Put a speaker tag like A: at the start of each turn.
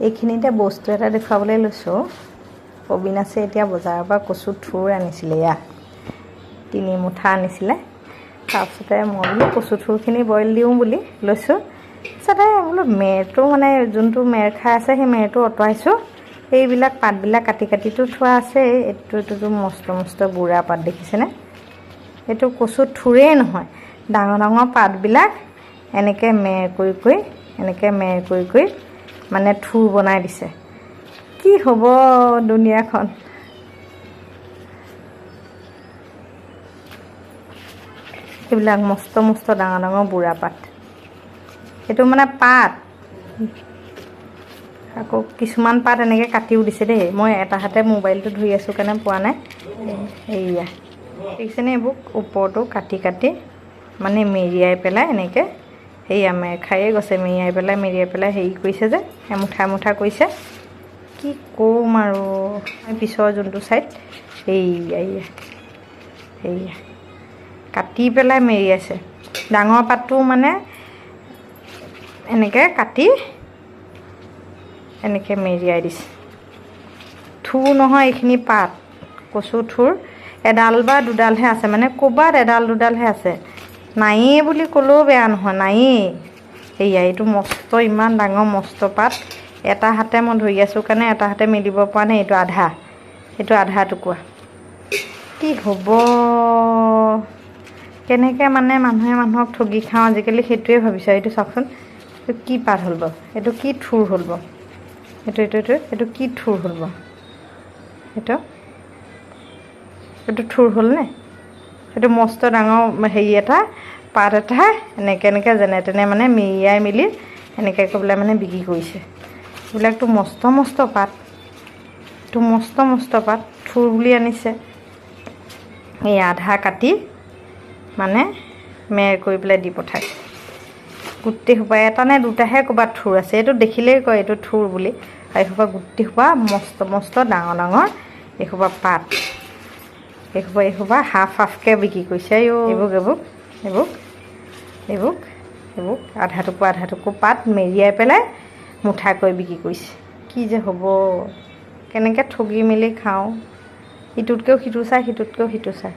A: এইখিনিতে বস্তু এটা দেখুৱাবলৈ লৈছোঁ। অবিনাশে এতিয়া বজাৰৰ পৰা কচু থুৰ আনিছিলে ইয়াত তিনি মুঠা আনিছিলে। তাৰপিছতে মই বোলো কচু থুৰখিনি বইল দিওঁ বুলি লৈছোঁ। তাৰপিছতে বোলো মেৰটো মানে যোনটো মেৰ খাই আছে, সেই মেৰটো আঁতৰাইছোঁ এইবিলাক পাতবিলাক কাটি কাটিতো থোৱা আছে। এইটো, এইটোতো মস্ত মস্ত বুঢ়া পাত, দেখিছেনে? এইটো কচু থুৰেই নহয়। ডাঙৰ ডাঙৰ পাতবিলাক এনেকৈ মেৰ কৰি কৰি, এনেকৈ মেৰ কৰি কৰি মানে থুৰ বনাই দিছে। কি হ'ব দুনীয়াখন? এইবিলাক মস্ত মস্ত, ডাঙৰ ডাঙৰ বুঢ়া পাত। এইটো মানে পাত। আকৌ কিছুমান পাত এনেকৈ কাটিও দিছে দেই। মই এটা হাতে মোবাইলটো ধৰি আছোঁ কাৰণে পোৱা নাই। এইয়া। দেখিছেনে এইবোৰ? ওপৰটো কাটি কাটি মানে মেৰিয়াই পেলাই এনেকৈ সেয়া মেৰ খায়ে গৈছে মেৰিয়াই পেলাই মেৰিয়াই পেলাই হেৰি কৰিছে যে এমুঠা এমুঠা কৰিছে। কি ক'ম আৰু পিছৰ যোনটো ছাইড এইয়া এইয়া এইয়া কাটি পেলাই মেৰিয়াইছে ডাঙৰ পাতটো মানে এনেকৈ কাটি এনেকৈ মেৰিয়াই দিছে। থুৰ নহয় এইখিনি পাত, কচু থুৰ। এডাল বা দুডালহে আছে মানে ক'ৰবাত এডাল দুডালহে আছে। নায়েই বুলি ক'লেও বেয়া নহয় নায়েই এয়া এইটো মস্ত, ইমান ডাঙৰ মস্ত পাত। এটা হাতে মই ধৰি আছোঁ কাৰণে এটা হাতে মেলিব পৰা নাই, এইটো আধা। এইটো আধা টুকুৰা। কি হ'ব? কেনেকৈ মানে মানুহে মানুহক ঠগি খাওঁ? আজিকালি সেইটোৱে ভাবিছোঁ। এইটো চাওকচোন, এইটো কি পাত হ'ল বাৰু? এইটো কি থুৰ হ'ল বাৰু? এইটো এইটো এইটো এইটো কি থুৰ হ'ল বাৰু? এইটো এইটো থুৰ হ'লনে সেইটো মস্ত ডাঙৰ হেৰি এটা, পাত এটা, এনেকৈ এনেকৈ, যেনে তেনে মানে মেৰিয়াই মেলি এনেকৈ কৰি পেলাই মানে বিক্ৰী কৰিছে। এইবিলাকতো মস্ত মস্ত পাত। এইটো মস্ত মস্ত পাত। থুৰ বুলি আনিছে। এই আধা কাটি মানে মেৰ কৰি পেলাই দি পঠাইছে গোটেই সোপা এটা নে দুটাহে ক'ৰবাত থুৰ আছে। এইটো দেখিলেই কয় এইটো থুৰ বুলি। আৰু এইসোপা গোটেই সোপা মস্ত মস্ত, ডাঙৰ ডাঙৰ এইসোপা পাত। এইসোপা এসোপা হাফ হাফকৈ বিক্ৰী কৰিছে আইও। এইবোৰ এইবোৰ এইবোৰ এইবোৰ এইবোৰ আধা টুকুৰা আধা টুকুৰ পাত মেৰিয়াই পেলাই মুঠাকৈ বিক্ৰী কৰিছে কি যে হ'ব, কেনেকৈ ঠগি মেলি খাওঁ? ইটোতকৈও সিটো চাই, সিটোতকৈও সিটো চাই।